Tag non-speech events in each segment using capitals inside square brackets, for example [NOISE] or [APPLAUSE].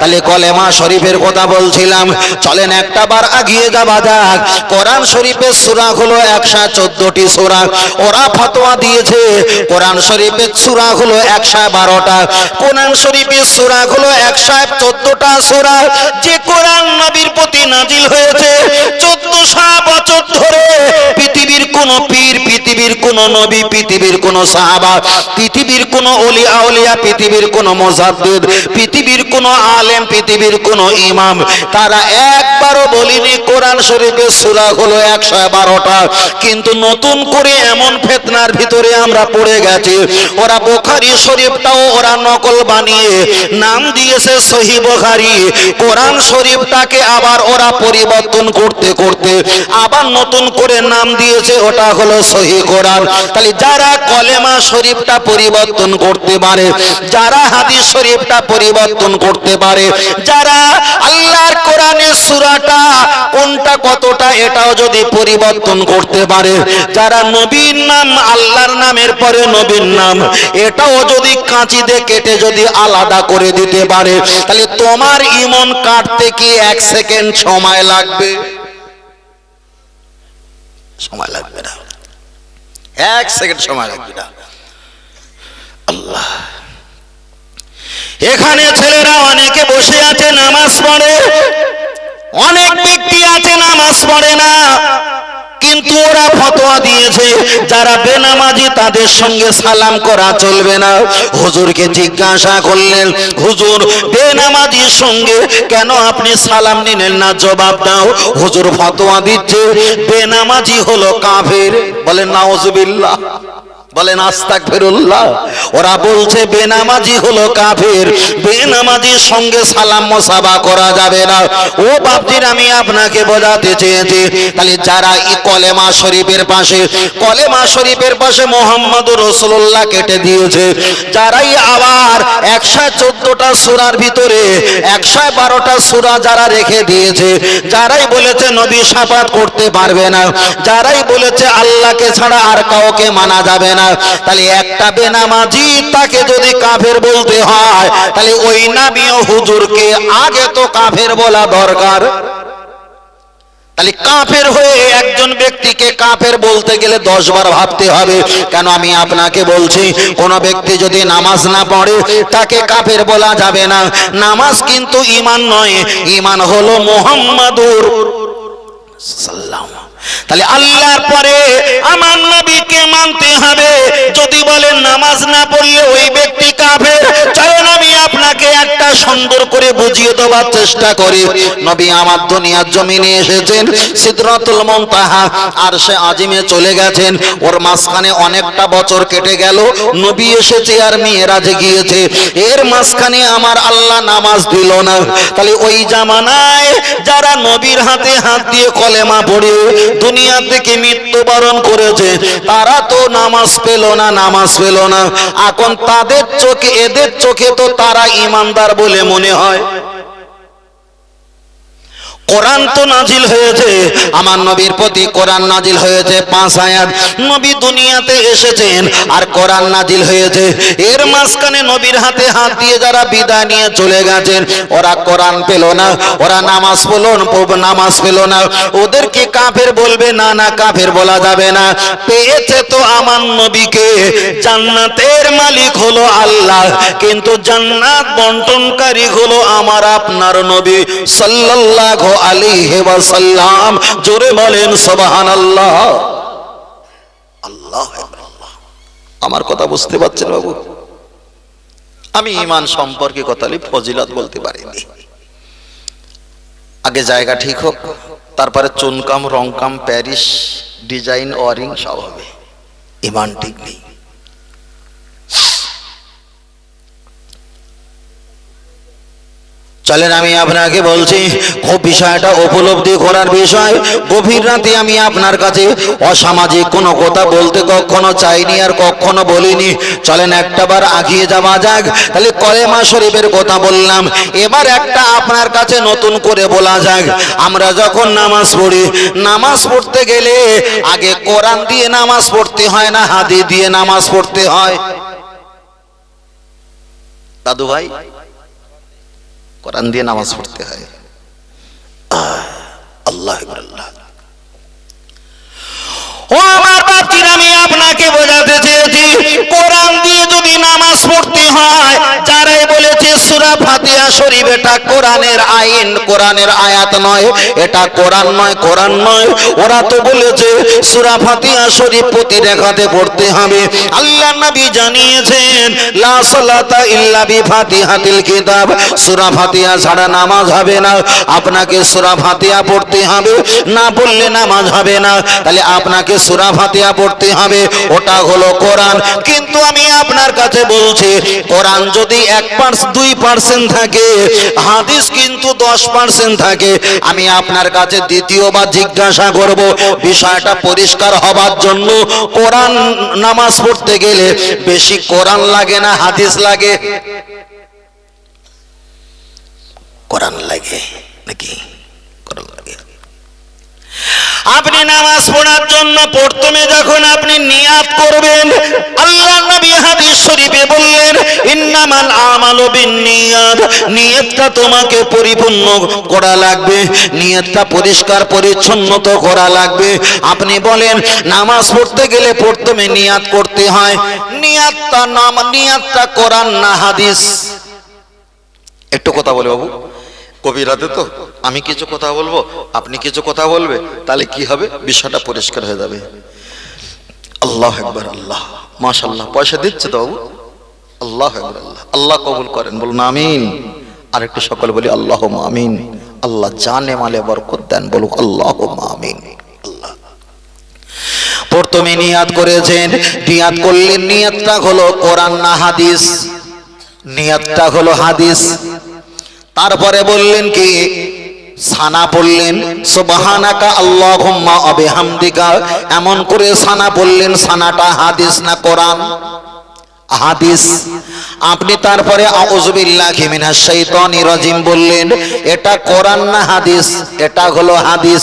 তাহলে কলেমা শরীফের কথা বলছিলাম। চলেন একটা বার আগিয়ে যাওয়া যাক। কোরআন শরীফের সূরা হলো একশো চোদ্দটি সূরা। ওরা ফতোয়া দিয়েছে, কোরআন শরীফের সূরা হলো একশো বারোটা। কোরআন শরীফের সূরা হলো একশো চোদ্দটা সূরা। যে কোরআন নবীর প্রতি নাজিল হয়েছে, চোদ্দশো বছর ধরে পৃথিবীর কোন পীর, পৃথিবীর কোন নবী, পৃথিবীর কোন সাহাবা, পৃথিবীর কোন অলিয়া আউলিয়া পৃথিবীর কোন মোজাদ্দিদ, পৃথিবীর কোন আলেম পৃথিবীর কোন ইমাম, তারা একবারও বলিনি কোরআন শরীফের সূরা হলো একশো বারোটা কিন্তু নতুন করে এমন ফেতনার ভিতরে আমরা পড়ে গেছি, ওরা বোখারি শরীফটাও ওরা নকল বানিয়ে নাম দিয়েছে সহি বোখারি। কোরআন শরীফটাকে আবার ওরা পরিবর্তন করতে করতে আবার নতুন করে নাম দিয়েছে, ওটা হলো সহি কোরআন। তাহলে যারা কলেমা শরীফটা পরিবর্তন করতে পারে, যারা হাদিস শরীফটা পরিবর্তন করতে পারে। যারা আল্লাহর কোরআনের সূরাটা কোনটা কতটা, এটাও যদি পরিবর্তন করতে পারে। যারা নবীর নাম আল্লাহর নামের পরে নবীর নাম, এটাও যদি কাঁচি দিয়ে কেটে যদি আলাদা করে দিতে পারে, তাহলে তোমার ইমন কাটতে কি এক সেকেন্ড সময় লাগবে? সময় লাগবে না। এক সেকেন্ড সময় লাগবে না। আল্লাহ। এখানে ছেলেরা অনেকে বসে আছে, নামাজ পড়ে। অনেক ব্যক্তি আছে, নামাজ পড়ে না। কিন্তু ওরা ফতোয়া দিয়েছে, যারা বেনামাজি তাদের সঙ্গে সালাম করা চলবে না। হুজুরকে জিজ্ঞাসা করলেন, হুজুর, বেনামাজির সঙ্গে কেন আপনি সালাম নিলেন না? জবাব দাও। হুজুর ফতোয়া দিচ্ছে, বেনামাজি হলো কাফের। বলেন, নাউজুবিল্লাহ। বলেন আস্তাক ফেরুল্লাহ ওরা বলছে, বেনামাজি হলো কাফের। বেনামাজির সঙ্গে সালাম মোসাবা করা যাবে না। ও বাপজির, আমি আপনাকে বোঝাতে চেয়েছি। তাহলে যারা এই কলেমা শরীফের পাশে, কলেমা শরীফের পাশে মোহাম্মদ রসুল্লাহ কেটে দিয়েছে। যারাই আবার একশো চোদ্দটা সুরার ভিতরে, একশো বারোটা সুরা যারা রেখে দিয়েছে, যারাই বলেছে নবী সাফাত করতে পারবে না, যারাই বলেছে আল্লাহকে ছাড়া আর কাউকে মানা যাবে না তাহলে একটা বেনামাজি তাকে যদি কাফের বলতে হয়, তাহলে ওই নামীয় হুজুরকে আগে তো কাফের বলা দরকার। তাহলে কাফের হয়ে একজন ব্যক্তিকে কাফের বলতে গেলে দশ বার ভাবতে হবে, কেন আমি আপনাকে বলছি, কোন ব্যক্তি যদি নামাজ না পড়ে, তাকে কাফের বলা যাবে না। নামাজ কিন্তু ইমান নয় ইমান হলো মোহাম্মদুর সাল্লাম তাহলে আল্লাহর পরে আমার নবীকে মানতে হবে। যদি বলেন নামাজ না পড়লে ওই ব্যক্তি কাফের, চলেন আমি আপনাকে একটা সুন্দর করে বুঝিয়ে দেওয়ার চেষ্টা করি। নবী আমার দুনিয়ার জমিনে এসেছেন, সিদরাতুল মুনতাহা, আর সে আজিমে চলে গেছেন। ওর মাঝখানে অনেকটা বছর কেটে গেল, নবী এসেছে আর মেয়েরাজে গিয়েছে। এর মাঝখানে আমার আল্লাহ নামাজ দিল না। তাহলে ওই জামানায় যারা নবীর হাতে হাত দিয়ে কলেমা পড়ে দুনিয়া থেকে মৃত্যুবরণ করেছে, তারা তো নামাজ পেল না, নামাজ পেল না। এখন তাদের চোখে, এদের চোখে তো তারা ইমানদার বলে মনে হয়। কোরআন তো নাজিল হয়েছে, আমার নবীর প্রতি কোরআন নাজিল হয়েছে, পাঁচ আয়াত। নবী দুনিয়াতে এসেছেন আর কোরআন নাজিল হয়েছে। এর মাঝখানে নবীর হাতে হাত দিয়ে যারা বিদায় নিয়ে চলে গেছেন, ওরা কোরআন পেল না, ওরা নামাজ পেল নামাজ পেল না। ওদেরকে কাফের বলবে? না না, কাফের বলা যাবে না। পেয়েছে তো আমার নবীকে, জান্নাতের মালিক হলো আল্লাহ, কিন্তু জান্নাত বন্টনকারী হলো আমার আপনার নবী সাল্লাল্লাহু আলাইহি ওয়াসাল্লাম, জোরে বলেন, সুবহানাল্লাহ। আল্লাহ আমার কথা বুঝতে পারছেন বাবু? আমি ইমান সম্পর্কে কথা ফজিলত বলতে পারিনি। আগে জায়গা ঠিক হোক, তারপরে চুনকাম, রংকাম প্যারিস ডিজাইন, ওয়ারিং সব হবে। ইমান ঠিক নেই। চলেন, আমি আপনাকে বলছি, খুব বিষয়টা উপলব্ধি করার বিষয়। গভীর রাতে আমি আপনার কাছে অসামাজিক কোনো কথা বলতে কখনো চাইনি আর কখনো বলিনি। চলেন একটাবার আগিয়ে যাওয়া যাক। তাহলে কলেমা শরীফের কথা বললাম। এবার একটা আপনার কাছে নতুন করে বলা যাক। আমরা যখন নামাজ পড়ি, নামাজ পড়তে গেলে আগে কোরআন দিয়ে নামাজ পড়তে হয় না হাদি দিয়ে নামাজ পড়তে হয়? দাদু ভাই কোরআন দিয়ে নামাজ পড়তে হয়। আল্লাহ আকবার, আল্লাহ ও আমার বাপজির আমি আপনাকে বোঝাতে চেয়েছি, কোরআন দিয়ে যদি নামাজ পড়তে হয়, যারাই বলেছে সূরা ফাতিহা শরীফ, এটা কোরআনের আইন, কোরআনের আয়াত নয়, এটা কোরআন নয় কোরআন নয়। ওরা তো বলেছে, সূরা ফাতিহা শরীফ প্রতি রেখাতে পড়তে হবে। আল্লাহ নবী জানিয়েছেন, লা সালাতা ইল্লা বি ফাতিহাতিল কিতাব। সূরা ফাতিহা ছাড়া নামাজ হবে না। আপনাকে সূরা ফাতিহা পড়তে হবে, না পড়লে নামাজ হবে না। তাহলে আপনাকে সূরা ফাতিহা পড়তে হবে। ওটা হলো কোরআন। কিন্তু আমি আপনার কাছে বলছি, কোরআন যদি এক পার্সেন্ট দুই পার্সেন্ট থাকে, হাদিস কিন্তু দশ পার্সেন্ট থাকে, আমি আপনার কাছে দ্বিতীয়বার জিজ্ঞাসা করব, বিষয়টা পরিষ্কার হবার জন্য কোরআন নামাজ পড়তে গেলে বেশি কোরআন লাগে না হাদিস লাগে? কোরআন লাগে নাকি? কোরআন লাগে। আপনি নামাজ পড়ার জন্য প্রথমে যখন আপনি নিয়াত করবেন, আল্লাহ নবী হাদিস শরীফে বললেন, ইন্নামাল আমালু বিন্নিয়াত। নিয়তটা তোমাকে পরিপূর্ণ করা লাগবে, নিয়তটা পরিষ্কার পরিচ্ছন্ন তো করা লাগবে। আপনি বলেন, নামাজ পড়তে গেলে প্রথমে নিয়াত করতে হয়। নিয়াতটা নাম, নিয়াতটা কোরআন না হাদিস। একটু কথা বলে বাবু। কবিরাতে তো। আমি কিছু কথা বলব, আপনি কিছু কথা বলবে, তাহলে কি হবে? বিষয়টা পরিষ্কার হয়ে যাবে। আল্লাহ একবার আল্লাহ। মাশাল্লাহ পয়সা দিচ্ছে তো বাবু? আল্লাহ একবার আল্লাহ। আল্লাহ কবুল করেন, বলুন আমিন। আর একটু সকল বলি আল্লাহ আমিন। আল্লাহ জানে মালে বরকত দেন, বলুক আল্লাহ আমিন। আল্লাহ। প্রথমে নিয়াত করেছেন, নিয়াত করলেন নিয়াতটা হলো কোরআন না হাদিস। নিয়াতটা হলো হাদিস। তারপরে বললেন কি? সানা পড়লেন, সুবহানাকা আল্লাহুম্মা আবিহামদিকা এমন করে সানা পড়লেন, সানাটা হাদিস না কোরআন? হাদিস। আপনি তারপরে বললেন, এটা কোরআন না হাদিস? এটা হলো হাদিস।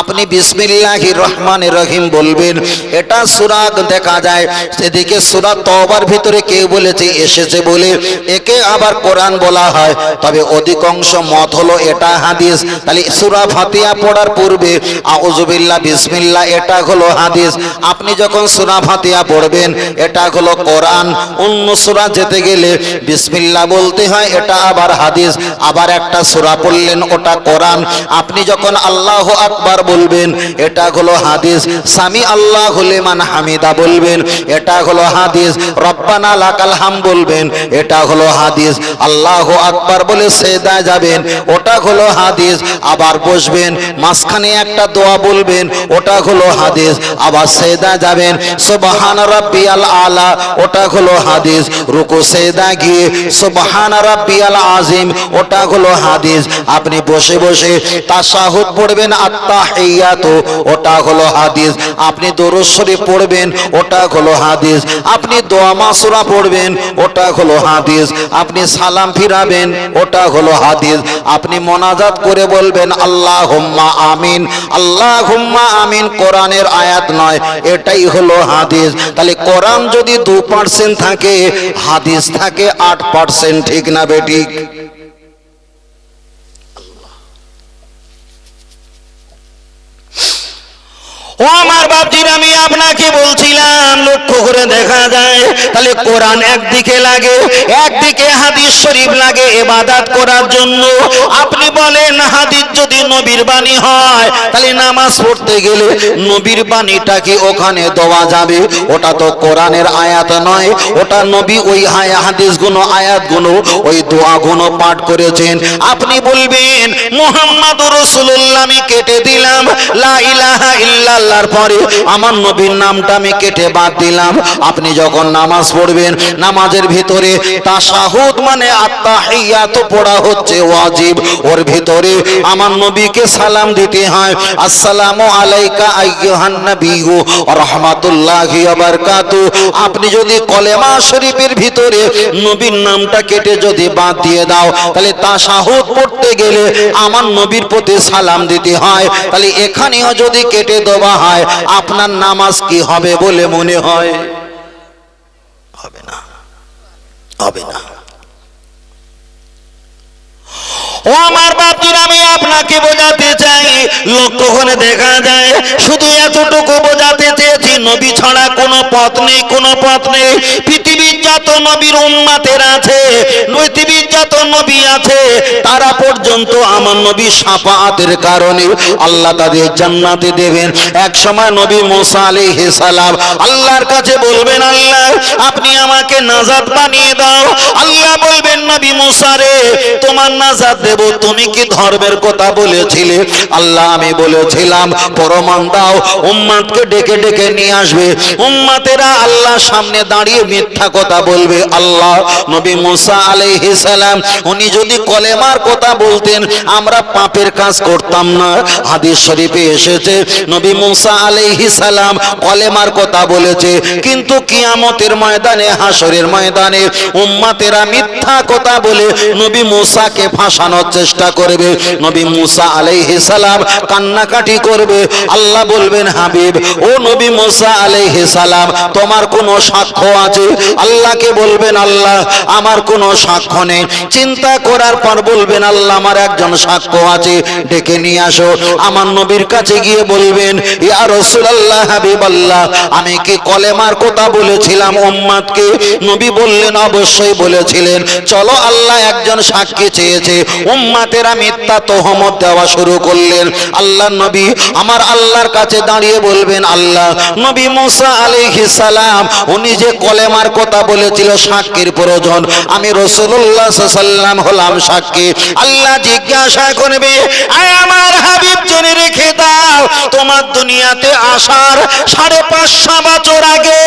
আপনি বিসমিল্লাহির রহমান রহিম বলবেন, এটা সূরা দেখা যায়। সেদিকে সূরা তওবার ভিতরে কেউ বলেছে, এসেছে বলে। একে আবার কোরআন বলা হয়। তবে অধিকাংশ মত হলো এটা হাদিস। তাহলে সূরা ফাতিহা পড়ার পূর্বে আউযুবিল্লাহ বিসমিল্লাহ, এটা হলো হাদিস। আপনি যখন সূরা ফাতিহা পড়বেন, এটা হলো কোরআন। অন্য সূরা যেতে গেলে বিসমিল্লা বলতে হয়, এটা আবার হাদিস, আবার একটা সূরা পড়লেন, ওটা কোরআন। আপনি যখন আল্লাহ আকবার বলবেন, এটা হলো হাদিস, সামি আল্লাহ লিমান হামিদা বলবেন, এটা হলো হাদিস, রব্বানা লাকাল হাম বলবেন, এটা হলো হাদিস। আল্লাহ আকবার বলে সেদা যাবেন, ওটা হলো হাদিস, আবার বসবেন, মাঝখানে একটা দোয়া বলবেন, ওটা হলো হাদিস, আবার সেদা যাবেন, সুবহান রাব্বিয়াল আলা, ওটা হলো হাদিস, রুকু সেদা গিয়ে, সুবহান রাব্বিয়াল আজিম ওটা হলো হাদিস। আপনি বসে বসে তাশাহুদ পড়বেন, আত্তাহিয়াতু, ওটা হলো হাদিস। আপনি দরুদ শরীফ পড়বেন, ওটা হলো হাদিস। আপনি দোয়া মাসুরা পড়বেন, ওটা হলো হাদিস। আপনি সালাম ফিরাবেন, ওটা হলো হাদিস। আপনি মোনাজাত করে বলবেন, আল্লাহুম্মা আমিন। আল্লাহুম্মা আমিন, কোরআনের আয়াত নয়, এটাই হলো হাদিস। তাহলে কোরআন যদি দু পার্সেন্ট থাকে হাদিস থাকে আট পার্সেন্ট ঠিক না বেঠিক ও আমার বাপজির, আমি আপনাকে বলছিলাম, লক্ষ্য করে দেখা যায়, তাহলে কোরআন একদিকে লাগে, একদিকে হাদিস শরীফ লাগে এবাদাত করার জন্য। আপনি বলেন, হাদিস যদি নবীর বাণী হয়, তাহলে নামাজ পড়তে গেলে নবীর বাণীটা কি ওখানে দেওয়া যাবে? ওটা তো কোরআনের আয়াত নয়, ওটা নবী ওই হায়া হাদিসগুলো আয়াতগুলো ওই দোয়া গুলো পাঠ করেছেন। আপনি বলবেন মোহাম্মদ রসুল্লাহ আমি কেটে দিলাম, লা ইলাহা ইল্লাল্লাহর পরে আমার নবীর নামটা আমি কেটে বাদ দিলাম। আপনি যখন নামাজ পড়বেন, নামাজের ভিতরে তাশাহুদ মানে আত্তাহিয়াত পড়া হচ্ছে ওয়াজিব। ওর ভিতরে আমার নবীকে সালাম দিতে হয়। আসসালামু আলাইকা আইয়ুহান নাবিয়্যু ওয়া রাহমাতুল্লাহি ওয়া বারাকাতু। আপনি যদি কলেমা শরীফের ভিতরে নবীর নামটা কেটে যদি বাদ দিয়ে দাও, তাহলে তাশাহুদ পড়তে গেলে আমার নবীর প্রতি সালাম দিতে হয়। তাহলে এখানেও যদি কেটে দেওয়া হয় আপনার নামাজ কি হবে বলে মনে হয়? হবে না। হবে না। ও আমার বাপজির আমি আপনাকে বোঝাতে চাই। লক্ষ্য করে দেখা যায়? শুধু এতটুকু বোঝাতে চেয়েছি, নবী ছাড়া কোনো পথ নেই, কোনো পথ নেই। পৃথিবীর যত নবীর উম্মাতের আছে, পৃথিবীর যত নবী আছে, তারা পর্যন্ত আমার নবী সাফাতের কারণে আল্লাহ তাদের জান্নাতে দেবেন। এক সময় নবী মোসা আলাইহিস সালাম আল্লাহর কাছে বলবেন, আল্লাহ, আপনি আমাকে নাজাদ বানিয়ে দাও। আল্লাহ বলবেন, নবী মুসা রে, তোমার নাজাত দেব, তুমি কি ধর্মের কথা বলেছিলে? আল্লাহ, আমি বলেছিলাম, প্রমাণ দাও, উম্মাদকে ডেকে ডেকে নিয়ে আসবে। উম্মাতেরা আল্লাহর সামনে দাঁড়িয়ে মিথ্যা কথা বলবে। আল্লাহ, নবী মুসা আলাইহিস সালাম, উনি যদি কলেমার কথা বলতেন, আমরা পাপের কাজ করতাম না। হাদিস শরীফে এসেছে, নবী মুসা আলাইহিস সালাম কলেমার কথা বলেছে, কিন্তু কিয়ামতের ময়দানে হাসরের ময়দানে উম্মাতেরা মিথ্যা কথা বলে নবী মুসাকে ফাঁসানোর চেষ্টা করবে। নবী মুসা আলাইহিস সালাম কান্নাকাটি করবে। আল্লাহ বলবেন, হাবিব, ও নবী মুসা আলাইহিস সালাম, তোমার কোনো সাক্ষ্য আছে? আল্লাহকে বলবেন, আল্লাহ, আমার কোনো সাক্ষ্য নেই। চিন্তা করার পর বলবেন, আল্লাহ, আমার একজন সাক্ষ্য আছে। ডেকে নিয়ে আসো। আমার নবীর কাছে গিয়ে বলবেন, ইয়া রাসূলুল্লাহ, হাবিবাল্লাহ, আমি কি কলেমার কথা বলেছিলাম উম্মাদকে? নবী বললেন, অবশ্যই বলেছিলেন। চলো, আল্লাহ একজন সাক্ষী চেয়েছে। উম্মাতেরা মিথ্যা তোহমত দেওয়া শুরু করলেন। আল্লাহ নবী আমার আল্লাহর কাছে দাঁড়িয়ে বলবেন, আল্লাহ নবী মুসা আলাইহিস সালাম, উনি যে কলেমার কথা বলেছিল সাক্ষীর প্রয়োজন, আমি রসুল্লাহ সাল্লাম হলাম সাক্ষী। আল্লাহ জিজ্ঞাসা করবে আমার হাবিব, জেনে রেখে দাও, তোমার দুনিয়াতে আসার সাড়ে পাঁচশো বছর আগে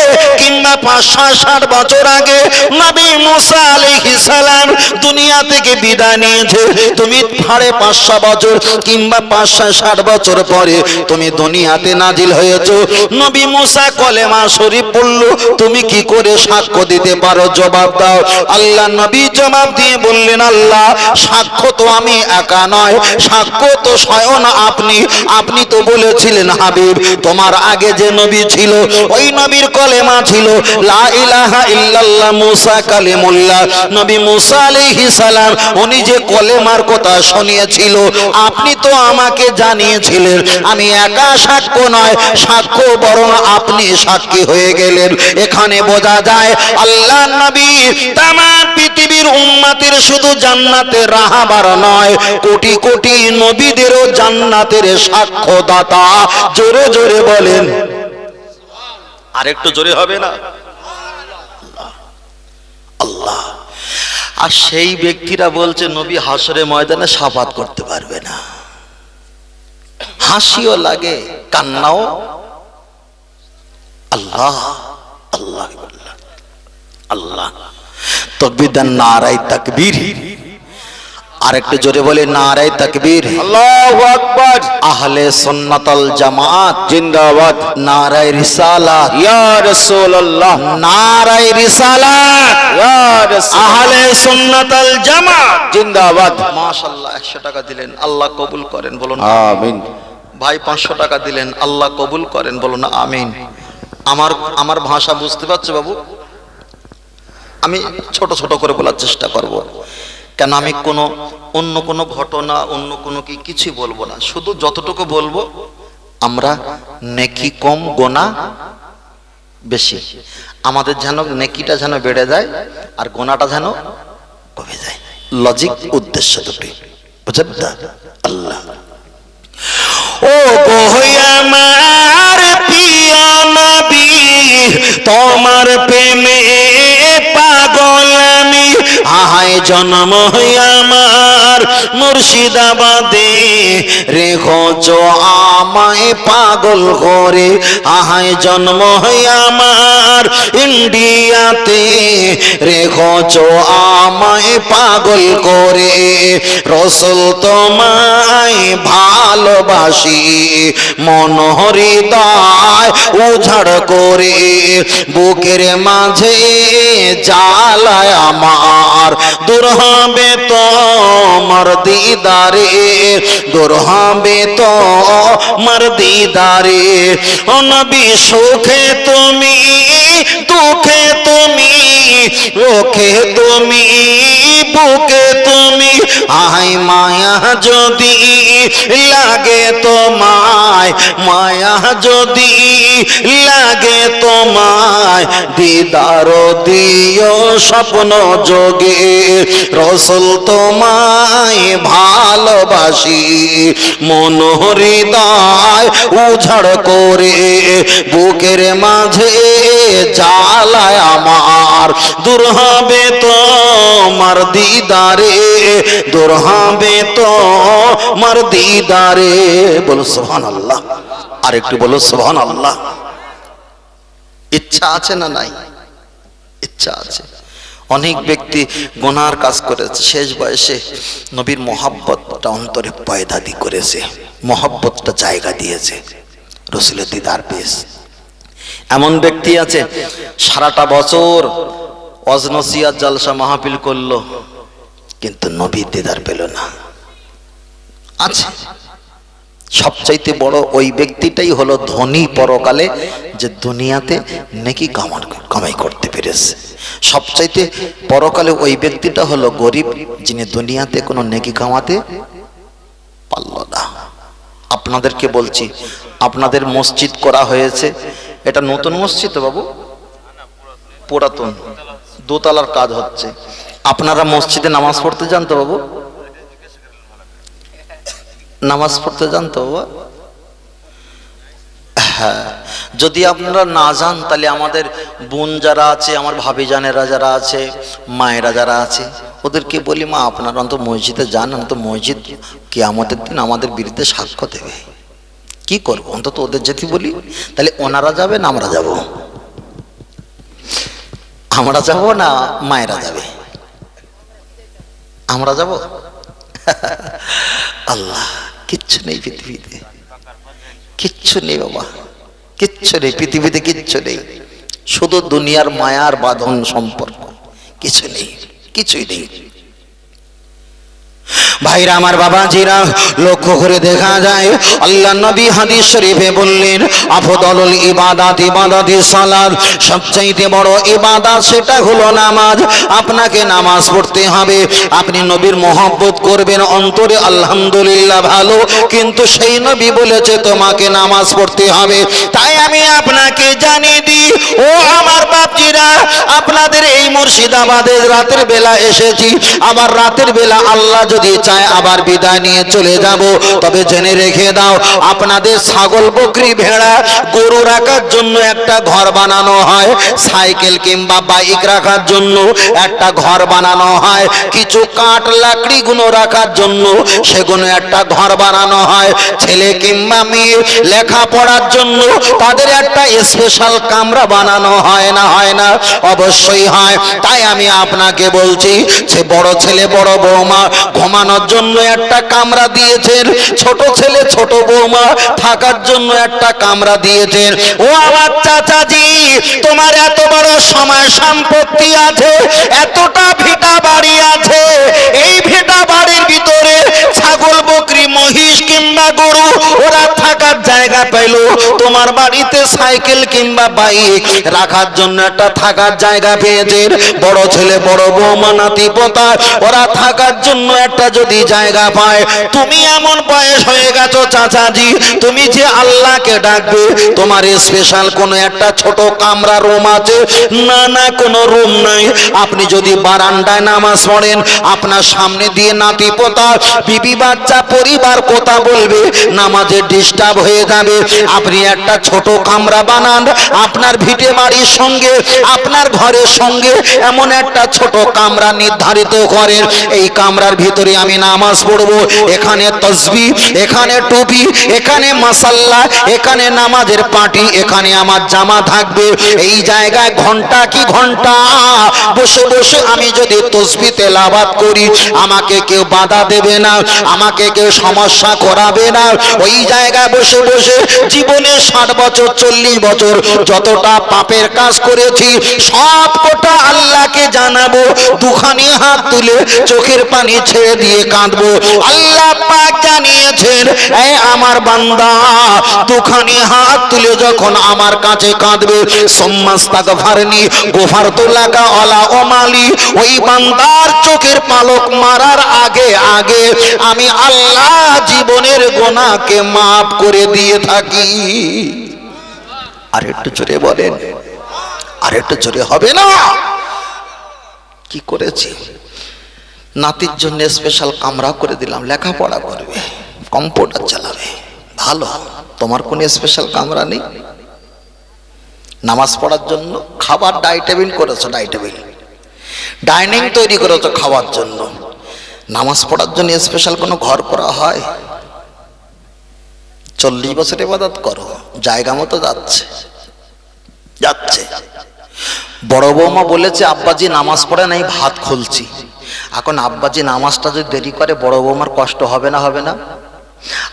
পাঁচশো ষাট বছর আগে নবী মুসা আলাইহিস সালাম দুনিয়া থেকে বিদায় নিয়েছে। তুমি সাড়ে পাঁচশো বছর কিংবা পাঁচশো ষাট বছর পরে তুমি দুনিয়াতে নাজিল হয়েছো। নবী মুসা কলেমা শরীফ পড়ল তুমি কি করে সাক্ষ্য দিতে পারো? জবাব দাও। আল্লাহ নবী জবাব দিয়ে বললেন, আল্লাহ, সাক্ষ্য তো আমি একা নয়, সাক্ষ্য তো স্বয়ং আপনি। আপনি তো বলেছিলেন, হাবিব, তোমার আগে যে নবী ছিল, ওই নবীর কলেমা ছিল লা ইলাহা ইল্লাল্লাহ মুসা কালিমুল্লাহ। নবী মুসা আলাইহিস সালাম উনি যে কলেমার কথা শুনিয়েছিল আপনি তো আমাকে জানিয়েছিলেন আমি একা সাক্ষ্য নয় সাক্ষ্য বরং আপনি সাক্ষী হয়ে গেলেন। এখানে বোঝা যায় আল্লাহ নবী পৃথিবীর উম্মাতের শুধু জান্নাতের রাহাবার নয় কোটি কোটি নবীদেরও জান্নাতের সাক্ষ্যদাতা। জোরে জোরে বলেন। আরেকটু জোরে হবে না? আল্লাহ। আর সেই ব্যক্তিরা বলছে, নবী হাসরে ময়দানে সাফাত করতে পারবে না। হাসিও লাগে, কান্নাও। আল্লাহ আল্লাহ। আল্লাহ। তকবির দেন নারাই তাকবীর। আরেকটু জোরে বলে নারাই তাকবীর। আল্লাহু আকবার। আহলে সুন্নাতাল জামাত জিন্দাবাদ। নারাই রিসালাত। ইয়া রাসূলুল্লাহ। নারাই রিসালাত। ইয়া রাসূল আহলে সুন্নাতাল জামাত। জিন্দাবাদ। মাশাআল্লাহ 100 টাকা দিলেন আল্লাহ কবুল করেন বলুন আমিন। ভাই 500 টাকা দিলেন আল্লাহ কবুল করেন বলুন আমিন। আমার আমার ভাষা বুঝতে পারছ বাবু? আমি ছোট ছোট করে বলার চেষ্টা করব। কেন আমি কোনো অন্য কোনো ঘটনা, অন্য কোনো কি কিছুই বলব না। শুধু যতটুকু বলব, আমরা নেকি কম, গোনা বেশি। আমাদের যেন নেকিটা যেন বেড়ে যায় আর গোনাটা যেন কমে যায়। লজিক উদ্দেশ্য দুটি। বুঝলেন তো? আল্লাহ। ও আমার প্রিয় নবী, তোমার প্রেমে পাগল আমি আহায় জন্ম আমার মুর্শিদাবাদে। রেখো চো আমায় পাগল করে, আহায় জন্ম আমার ইন্ডিয়াতে। রেখো চো আমায় পাগল করে, রসুল তোমায় ভালোবাসি, মন হৃদয় উঝাড় করে। বুকের মাঝে জ্বালায় আমার, দূর হবে তো মর দিদারে, দূর হবে তো মর দিদারে। ও নবী, সুখে তুমি, দুঃখে তুমি ওকে তুমি, বুকে তুমি আই মায়া যদি লাগে তোমায়, মায়া যদি লাগে তোমায়, দিদার দিও স্বপ্ন যোগে। রসল তোমায় ভালোবাসি, মন হৃদয় উঝাড় করে, বুকের মাঝে জ্বালায় আমার দূর হবে তো মার দিদারে, দূর হবে তো মার দিদারে। বলো সোহান আল্লাহ আর একটু বলো সোহান আল্লাহ ইচ্ছা আছে না নাই? ইচ্ছা আছে। অনেক ব্যক্তি গোনার কাজ করেছে, শেষ বয়সে নবীর মহাব্বতটা অন্তরে পয়দাদি করেছে, মহাব্বতটা জায়গা দিয়েছে, রসুলের দিদার পেশ এমন ব্যক্তি আছে, সারাটা বছর অজনসিয়া জলসা মাহফিল করল, কিন্তু নবীর দিদার পেল না। আছে। সবচাইতে বড় ওই ব্যক্তিটাই হলো ধনী পরকালে, যে দুনিয়াতে নেকি কামাই করতে পেরেছে। সবচাইতে পরকালে ওই ব্যক্তিটা হলো গরিব, যিনি দুনিয়াতে কোনো নেকি কামাতে পারল না। আপনাদেরকে বলছি, আপনাদের মসজিদ করা হয়েছে এটা নতুন মসজিদ বাবু? পুরাতন। দোতলার কাজ হচ্ছে। আপনারা মসজিদে নামাজ পড়তে যান তো বাবু? নামাজ পড়তে যান তো বাবা? হ্যাঁ। যদি আপনারা না যান, তাহলে আমাদের বোন যারা আছে, আমার ভাবি জানেরা যারা আছে, মায়েরা যারা আছে, ওদেরকে বলি, মা, আপনারা অন্ত মসজিদে যান অন্ত মসজিদ কি আমাদের দিন আমাদের বিরুদ্ধে সাক্ষ্য দেবে। কি করব? অন্তত ওদের যেতে বলি, তাহলে ওনারা যাবে না আমরা যাব। আমরা যাব না মায়েরা যাবে। আমরা যাব? [LAUGHS] আল্লাহ, কিচ্ছু নেই পৃথিবীতে। কিচ্ছু নেই বাবা। কিচ্ছু নেই, পৃথিবীতে কিচ্ছু নেই। শুধু দুনিয়ার মায়ার বাঁধন সম্পর্ক। কিছু নেই, কিছুই নেই। ভাইরা আমার লক্ষ্য করে দেখা যায়, আল্লাহ নবী হাদিস শরীফে বললেন ইবাদাত সবচাইতে বড় ইবাদত সেটা হলো নামাজ। আপনাকে নামাজ পড়তে হবে, আপনি নবীর করবেন, অন্তরে আলহামদুলিল্লাহ ভালো, কিন্তু সেই নবী বলেছে, তোমাকে নামাজ পড়তে হবে। তাই আমি আপনাকে জানিয়ে দিই, ও আমার বাপজিরা, আপনাদের এই মুর্শিদাবাদের রাতের বেলা এসেছি, আবার রাতের বেলা আল্লাহ যদি চায় আবার বিদায় নিয়ে চলে যাব, তবে জেনে রেখে দাও, আপনাদের ছাগল বকরি ভেড়া গরু রাখার জন্য একটা ঘর বানানো হয়, সাইকেল কিংবা বাইক রাখার জন্য একটা ঘর বানানো হয়, কিছু কাঠ লাকড়ি গুলো রাখার জন্য সেগুলো একটা ঘর বানানো হয়, ছেলে কিংবা মেয়ে লেখাপড়ার জন্য তাদের একটা স্পেশাল কামরা বানানো হয় না হয় না? অবশ্যই হয়। তাই আমি আপনাকে বলছি সে বড় ছেলে, বড় বৌমা ঘুমানোর জন্য একটা কামরা দিয়েছেন। ছোট ছেলে, ছোট বৌমা থাকার জন্য একটা কামরা দিয়েছেন। ও আমার চাচাজি, তোমার এত বড় সময় সম্পত্তি আছে, এতটা ভিটা বাড়ি আছে। এই ভিটা বাড়ির ভিতরে ছাগল, বকরি, মহিষ কিংবা গরু, ওরা থাকার জায়গা পাইল। তোমার বাড়িতে সাইকেল কিংবা বাইক রাখার জন্য একটা থাকার জায়গা পেয়েছেন বড় ছেলে, বড় বৌমা নাতি পোতা ওরা থাকার জন্য একটা যদি জায়গা পায়। তুমি এমন বয়স হয়ে গেছো চাচাজি, তুমি যে আল্লাহকে ডাকবে। তোমার স্পেশাল কোনো একটা ছোট কামরা রুম আছে? না না, কোনো রুম নাই। আপনি যদি বারান্দায় নামাজ পড়েন, আপনার সামনে দিয়ে নাতি পোতা বিবি বাচ্চা পরিবার কথা বলবে। নামাজে ডিস্টার্ব হয়ে যাবে। আপনি একটা ছোট কামরা বানান, আপনার ভিটে বাড়ির সঙ্গে, আপনার ঘরের সঙ্গে এমন একটা ছোট কামরা নির্ধারিত করেন। এই কামরার ভিতরে আমি নামাজ পড়ব, এখানে তসবি, এখানে টুপি, এখানে মাসাল্লা, এখানে নামাজের পাটি, এখানে আমার জামা থাকবে। এই জায়গায় ঘণ্টা কি ঘণ্টা? বসে বসে আমি যদি তসবি তেলাবাদ করি, আমাকে কেউ বাধা দেবে না, আমাকে কেউ সমস্যা করাবে না। ওই জায়গায় বসে বসে জীবনে ষাট বছর, চল্লিশ বছর যতটা পাপের কাজ করেছি, সব কোটা আল্লাহকে জানাব, দুখানি হাত তুলে চোখের পানি ছেড়ে দিয়ে কাঁদবো। আল্লাহ পাক জানিয়েছেন আমার বান্দা, দুখানি হাত তুলে যখন আমার কাছে কাঁদবে সম্মাস্তাক ফারনি গোফার তো লাগা অলা ওমালি ওই বান্দার চোখের পালক মারার আগে আগে আমি আল্লাহ জীবনের গোনাকে মাফ করে দিয়ে থাকি। আর একটু জোরে বলেন আর একটু জোরে হবে না? কি করেছি? নাতির জন্য স্পেশাল কামরা করে দিলাম, লেখাপড়া করবে কম্পিউটার চালাবে। ভালো, তোমার কোনো স্পেশাল কামরা নেই? নামাজ পড়ার জন্য খাবার ডাই টেবিল করেছ, ডাই টেবিল। ডাইনিং তৈরি করেছ খাওয়ার জন্য। নামাজ পড়ার জন্য স্পেশাল কোনো ঘর করা হয়? চল্লিশ বছর এবাদত করো, জায়গা মতো যাচ্ছে। যাচ্ছে। বড় বৌমা বলেছে, আব্বাজি নামাজ পড়ে নাই, ভাত খুলছি। এখন আব্বাজি নামাজটা যদি দেরি করে, বড় বৌমার কষ্ট হবে না হবে না?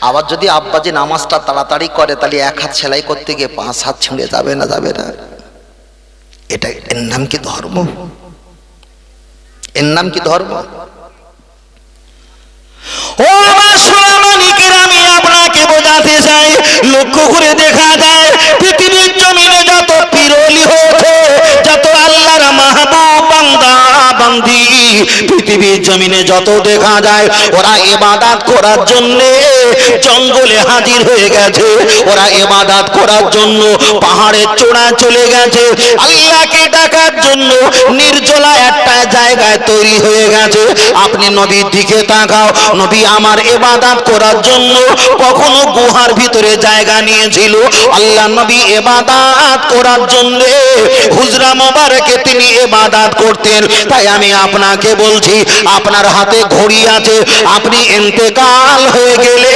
আবার যদি আব্বাজি নামাজটা তাড়াতাড়ি করে, তাহলে এক হাত সেলাই করতে গিয়ে পাঁচ হাত ছিঁড়ে যাবে না যাবে না? এটা এর নাম কি ধর্ম? এর নাম কি ধর্ম? ও আমার বোঝাতে চাই লক্ষ্য করে দেখা যায়, পৃথিবীর জমিনে যত পিরলি হয়েছে, যত আল্লাহর মাহবুব বান্দা বান্দি। পৃথিবীর জমিনে যত দেখা যায়, ওরা ইবাদত করার জন্য জঙ্গলে হাজির হয়ে গেছে। ওরা ইবাদত করার জন্য পাহাড়ের চূড়া চলে গেছে। আল্লাহকে ডাকার জন্য নির্জলা একটা জায়গায় তৈরি হয়ে গেছে। আপনি নবীর দিকে তাকাও। নবী আমার এবাদাত করার জন্য কখনো গুহার ভিতরে জায়গা নিয়েছিল। আল্লাহ নবী এবাদাত করার জন্য হুজরা মোবারকে তিনি এবাদাত করতেন। তাই আমি আপনাকে বলছি, আপনার হাতে ঘড়ি আছে, আপনি ইন্তেকাল হয়ে গেলে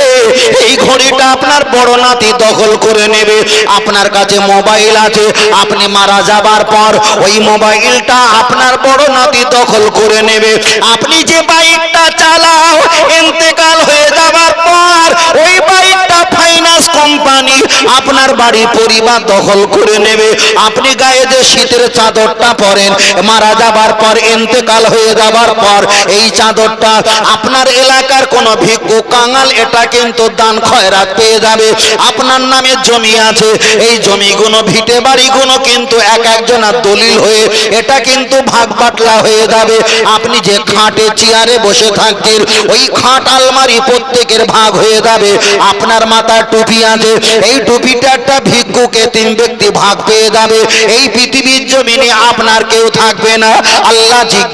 এই ঘড়িটা আপনার বড় নাতি দখল করে নেবে। আপনার কাছে মোবাইল আছে, আপনি মারা যাবার পর ওই মোবাইলটা আপনার বড় নাতি দখল করে নেবে। আপনি যে বাইকটা চালাও, ইন্তেকাল হয়ে যাবার পর ওই বাইকটা ফাইন্যান্স কোম্পানি আপনার বাড়ি পরিবার দখল করে নেবে। আপনি গায়ে যে শীতের চাদরটা পরেন, মারা যাবার পর ইন্তেকাল হয়ে যাবার পর এই চাদরটা আপনার এলাকার কোনো ভিক্ষু কাঙাল এটা কিন্তু দান খয়রাত পেয়ে যাবে। আপনার নামে জমি আছে, এই জমিগুলো, ভিটে বাড়িগুলো কিন্তু এক একজনের দলিল হয়ে এটা কিন্তু ভাগ বাটলা হয়ে যাবে। আপনি যে খাটে, চেয়ারে বসে থাকতেন ওই খাট আলমারি প্রত্যেকের ভাগ হয়ে যাবে। আপনার মাথার টুপি আছে, এই টুপিটা একটা ভিক্ষুকে তিন ব্যক্তি ভাগ পেয়ে যাবে। এই পৃথিবীর জমিনে আপনার কেউ থাকবে না। আল্লাহ জিজ্ঞাসা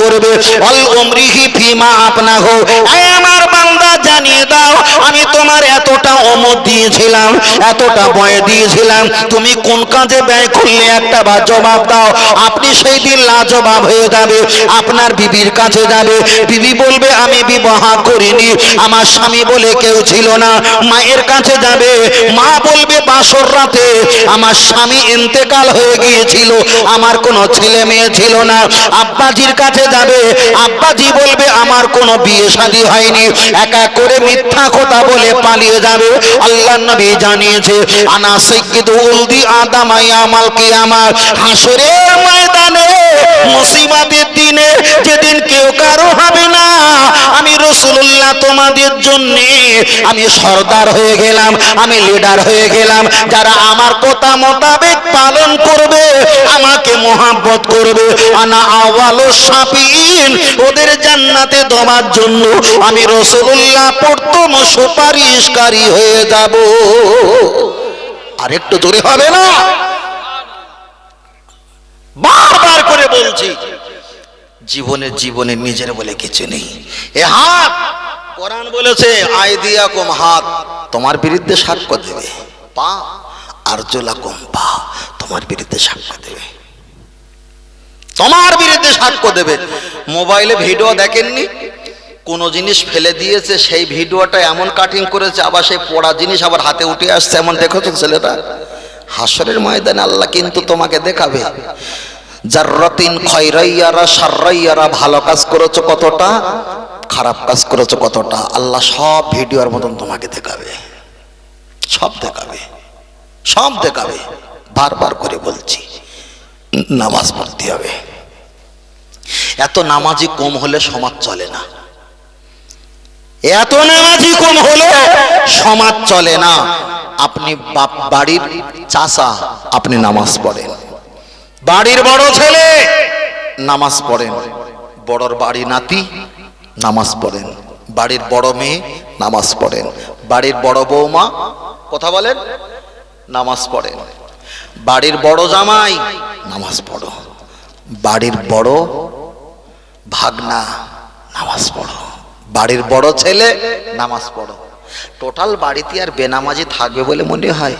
করবে, অল উমরিহি ফিমা আপনা হো আমার বান্দা, জানিয়ে দাও, আমি তোমার এতটা অমত দিয়েছিলাম, এতটা বয়ে দিয়েছিলাম। তুমি কোন কাজে ব্যয় করলে একটা বা জবাব দাও। আপনি সেই দিন লাজবাব হয়ে যাবে, আপনার বিবির কাছে যাবে। বিবি বলবে, আমি বিবাহ করিনি, আমার স্বামী বলে কেউ ছিল না, মায়ের কাছে যাবে। মা বলবে, বাসর রাতে আমার স্বামী ইন্তেকাল হয়ে গিয়েছিল, আমার কোনো ছেলে মেয়ে ছিল না। আব্বাজির কাছে যাবে। আব্বাজি বলবে, আমার কোনো বিয়ে শাদী হয়নি। এক করে মিথ্যা কথা বলে পালিয়ে যাবে। আল্লাহ নবী জানিয়েছে, আনা সৈকিদু উলদি আদামাই আমাল কিয়ামাত। হাসরের ময়দানে, মুসিবাতের দিনে যেদিন কেউ কারও হবে না, আমি রসুল্লাহ তোমাদের জন্য, আমি সর্দার হয়ে গেলাম, আমি লিডার হয়ে গেলাম। যারা আমার কথা মোতাবেক পালন করবে, আমাকে মোহাব্বত করবে। আনা আওয়ালো সাপিন ওদের জান্নাতে দেওয়ার জন্য আমি রসুল্লাহ প্রথম সুপারিশকারী হয়ে যাব। আর একটু জোরে হবে না? বারবার করে বলছি, জীবনে জীবনে নিজের বলে কিছু নেই। এ হাত, কোরআন বলেছে আইদিয়া কম হাত। তোমার বিরুদ্ধে সাক্ষ্য দেবে। পা আর জোলা কম পা। তোমার বিরুদ্ধে সাক্ষ্য দেবে। তোমার বিরুদ্ধে সাক্ষ্য দেবে। মোবাইলে ভিডিও দেখেননি? কোন জিনিস ফেলে দিয়েছে, সেই ভিডিওটা এমন কাটিং করেছে, আবার সেই পড়া জিনিস আবার হাতে উঠে আসছে এমন দেখেছ ছেলেটা। হাসরের ময়দানে আল্লাহ কিন্তু তোমাকে দেখাবে। জাররাতিন খয়রাইয়ারা সাররাইয়ারা ভালো কাজ করেছ কতটা? খারাপ কাজ করেছ কতটা? আল্লাহ সব ভিডিওর মতন তোমাকে দেখাবে। সব দেখাবে। সব দেখাবে। বারবার করে বলছি। নামাজ পড়তে হবে। এত নামাজি কম হলে সমাজ চলে না। এত নামাজি কম হলে সমাজ চলে না। আপনি বাপ- বাড়ির চাষা আপনি নামাজ পড়েন। বাড়ির বড় ছেলে, নামাজ পড়েন। বড়র বাড়ি নাতি, নামাজ পড়েন। বাড়ির বড় মেয়ে, নামাজ পড়েন। বাড়ির বড় বৌমা, কথা বলেন, নামাজ পড়েন। বাড়ির বড় জামাই, নামাজ পড়ো। বাড়ির বড় ভাগনা, নামাজ পড়ো। বাড়ির বড় ছেলে, নামাজ পড়ো। টোটাল বাড়িতে আর বেনামাজি থাকবে বলে মনে হয়।